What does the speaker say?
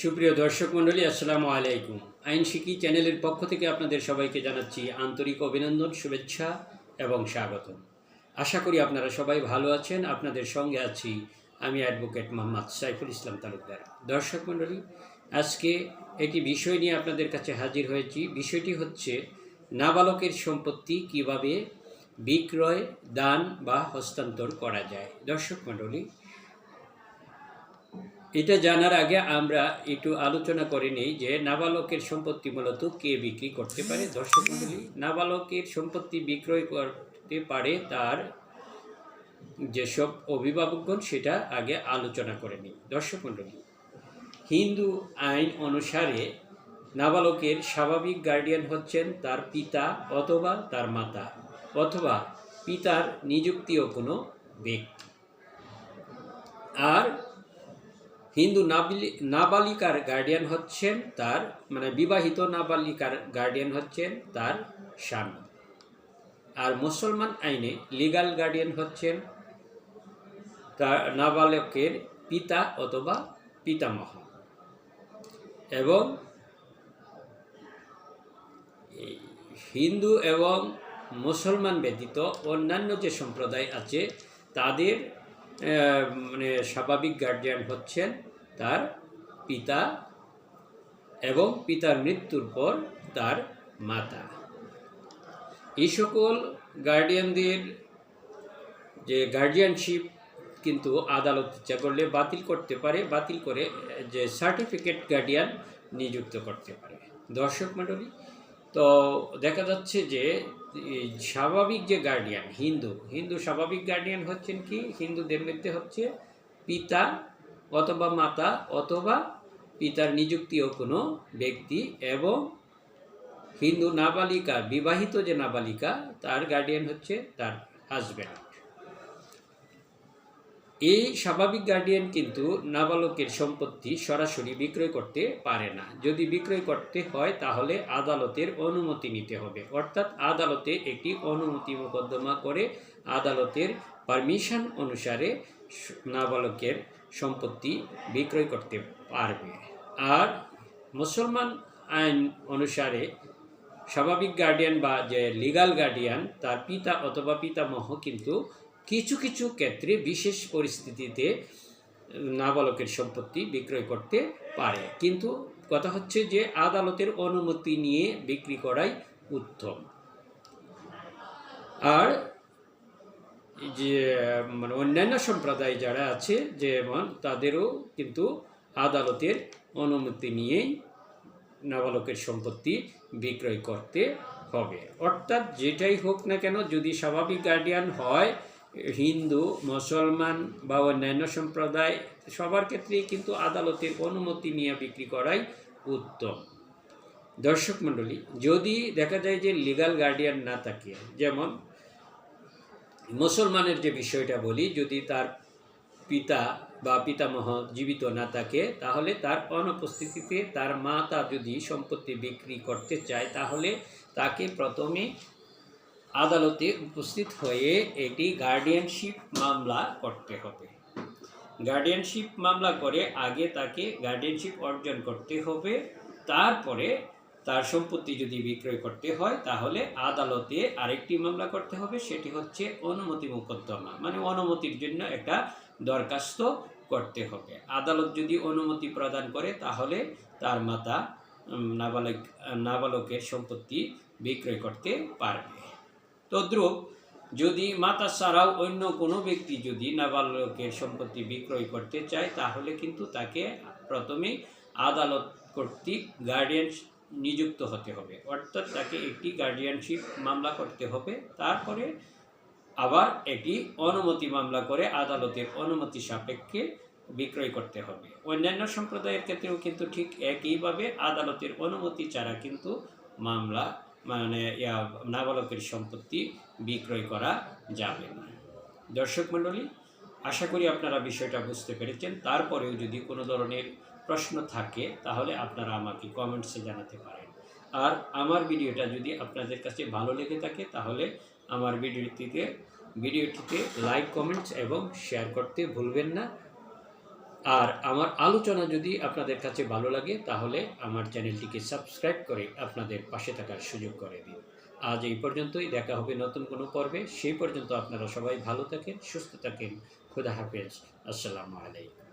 সুপ্রিয় দর্শক মণ্ডলী, আসসালামু আলাইকুম। আইন শিকি চ্যানেলের পক্ষ থেকে আপনাদের সবাইকে জানাচ্ছি আন্তরিক অভিনন্দন, শুভেচ্ছা এবং স্বাগত আশা করি আপনারা সবাই ভালো আছেন। আপনাদের সঙ্গে আছি আমি অ্যাডভোকেট মোহাম্মদ সাইফুল ইসলাম তালুকদার। দর্শক মণ্ডলী, আজকে একটি বিষয় নিয়ে আপনাদের কাছে হাজির হয়েছি। বিষয়টি হচ্ছে নাবালকের সম্পত্তি কীভাবে বিক্রয়, দান বা হস্তান্তর করা যায়। দর্শক মণ্ডলী এটা জানার আগে আমরা একটু আলোচনা করে নিই যে নাবালকের সম্পত্তি মূলত কে বিক্রি করতে পারে? দর্শক মণ্ডলী, নাবালকের সম্পত্তি বিক্রয় করতে পারে তার যেসব অভিভাবকগণ, সেটা আগে আলোচনা করে নিই। দর্শক মণ্ডলী, হিন্দু আইন অনুসারে নাবালকের স্বাভাবিক গার্ডিয়ান হচ্ছেন তার পিতা অথবা তার মাতা, অথবা পিতার নিযুক্তিও কোনো ব্যক্তি। আর হিন্দু নাবিলি, নাবালিকার গার্ডিয়ান হচ্ছেন তার মানে বিবাহিত নাবালিকার গার্ডিয়ান হচ্ছেন তার স্বামী। আর মুসলমান আইনে লিগাল গার্ডিয়ান হচ্ছেন তার নাবালকের পিতা অথবা পিতামহ। এবং হিন্দু এবং মুসলমান ব্যতীত অন্যান্য যে সম্প্রদায় আছে, তাদের মানে স্বাভাবিক গার্জিয়ান হচ্ছেন তার পিতা এবং পিতার মৃত্যুর পর তার মাতা। এই সকল গার্ডিয়ানদের যে গার্জিয়ানশিপ কিন্তু আদালত ইচ্ছা করলে বাতিল করতে পারে, বাতিল করে যে সার্টিফিকেট গার্ডিয়ান নিযুক্ত করতে পারে। দর্শক মণ্ডলী তো দেখা যাচ্ছে যে স্বাভাবিক যে গার্ডিয়ান হিন্দু হিন্দু স্বাভাবিক গার্ডিয়ান হচ্ছেন কি? হিন্দুদের মধ্যে হচ্ছে পিতা অথবা মাতা অথবা পিতার নিযুক্তিও কোনো ব্যক্তি এবং হিন্দু নাবালিকা, বিবাহিত যে নাবালিকা, তার গার্ডিয়ান হচ্ছে তার হাজব্যান্ড এই স্বাভাবিক গার্ডিয়ান কিন্তু নাবালকের সম্পত্তি সরাসরি বিক্রয় করতে পারে না। যদি বিক্রয় করতে হয়, তাহলে আদালতের অনুমতি নিতে হবে। অর্থাৎ আদালতে একটি অনুমতি মোকদ্দমা করে আদালতের পারমিশন অনুসারে নাবালকের সম্পত্তি বিক্রয় করতে পারবে। আর মুসলমান আইন অনুসারে স্বাভাবিক গার্ডিয়ান বা যে লিগাল গার্ডিয়ান তার পিতা অথবা পিতামহ কিন্তু কিছু কিছু ক্ষেত্রে বিশেষ পরিস্থিতিতে নাবালকের সম্পত্তি বিক্রয় করতে পারে। কিন্তু কথা হচ্ছে যে আদালতের অনুমতি নিয়ে বিক্রি করাই উত্তম। আর যে মানে অন্যান্য সম্প্রদায় যারা আছে, যেমন তাদেরও কিন্তু আদালতের অনুমতি নিয়েই নাবালকের সম্পত্তি বিক্রয় করতে হবে। অর্থাৎ যেটাই হোক না কেন, যদি স্বাভাবিক গার্ডিয়ান হয় হিন্দু, মুসলমান বা অন্যান্য সম্প্রদায়, সবার ক্ষেত্রেই কিন্তু আদালতের অনুমতি নিয়ে বিক্রি করাই উত্তম। দর্শক মণ্ডলী, যদি দেখা যায় যে লিগাল গার্ডিয়ান না থাকে, যেমন মুসলমানের যে বিষয়টা বলি, যদি তার পিতা বা পিতামহ জীবিত না থাকে, তাহলে তার অনুপস্থিতিতে তার মাতা যদি সম্পত্তি বিক্রি করতে চায়, তাহলে তাকে প্রথমে আদালতে উপস্থিত হয়ে এটি গার্ডিয়ানশিপ মামলা করতে হবে। গার্ডিয়ানশিপ মামলা করে আগে তাকে গার্ডিয়ানশিপ অর্জন করতে হবে, তারপরে তার সম্পত্তি যদি বিক্রয় করতে হয়, তাহলে আদালতে আরেকটি মামলা করতে হবে, সেটি হচ্ছে অনুমতি মোকদ্দমা। মানে অনুমতির জন্য একটা দরখাস্ত করতে হবে। আদালত যদি অনুমতি প্রদান করে, তাহলে তার মাতা নাবালক, নাবালকের সম্পত্তি বিক্রয় করতে পারবে। তদ্রূপ যদি মাতা ছাড়াও অন্য কোনো ব্যক্তি যদি নাবালকের সম্পত্তি বিক্রয় করতে চায়, তাহলে কিন্তু তাকে প্রথমে আদালত কর্তৃক গার্ডিয়ান নিযুক্ত হতে হবে। অর্থাৎ তাকে একটি গার্ডিয়ানশিপ মামলা করতে হবে। তারপরে আবার একটি অনুমতি মামলা করে আদালতের অনুমতি সাপেক্ষে বিক্রয় করতে হবে। অন্যান্য সম্প্রদায়ের ক্ষেত্রেও কিন্তু ঠিক একইভাবে আদালতের অনুমতি ছাড়া কিন্তু মামলা মানে নাবালকের সম্পত্তি বিক্রয় করা যাবে না। দর্শক মণ্ডলী, আশা করি আপনারা বিষয়টা বুঝতে পেরেছেন। তারপরেও যদি কোনো ধরনের প্রশ্ন থাকে, তাহলে আপনারা আমাকে কমেন্টসে জানাতে পারেন। আর আমার ভিডিওটা যদি আপনাদের কাছে ভালো লেগে থাকে, তাহলে আমার ভিডিওটিতে ভিডিওটিতে লাইক কমেন্টস এবং শেয়ার করতে ভুলবেন না। আর আমার আলোচনা যদি আপনাদের কাছে ভালো লাগে, তাহলে আমার চ্যানেলটিকে সাবস্ক্রাইব করে আপনাদের পাশে থাকার সুযোগ করে দিন। আজ এই পর্যন্তই, দেখা হবে নতুন কোনো পর্বে। সেই পর্যন্ত আপনারা সবাই ভালো থাকেন, সুস্থ থাকেন। খুদা হাফেজ। আসসালামু আলাইকুম।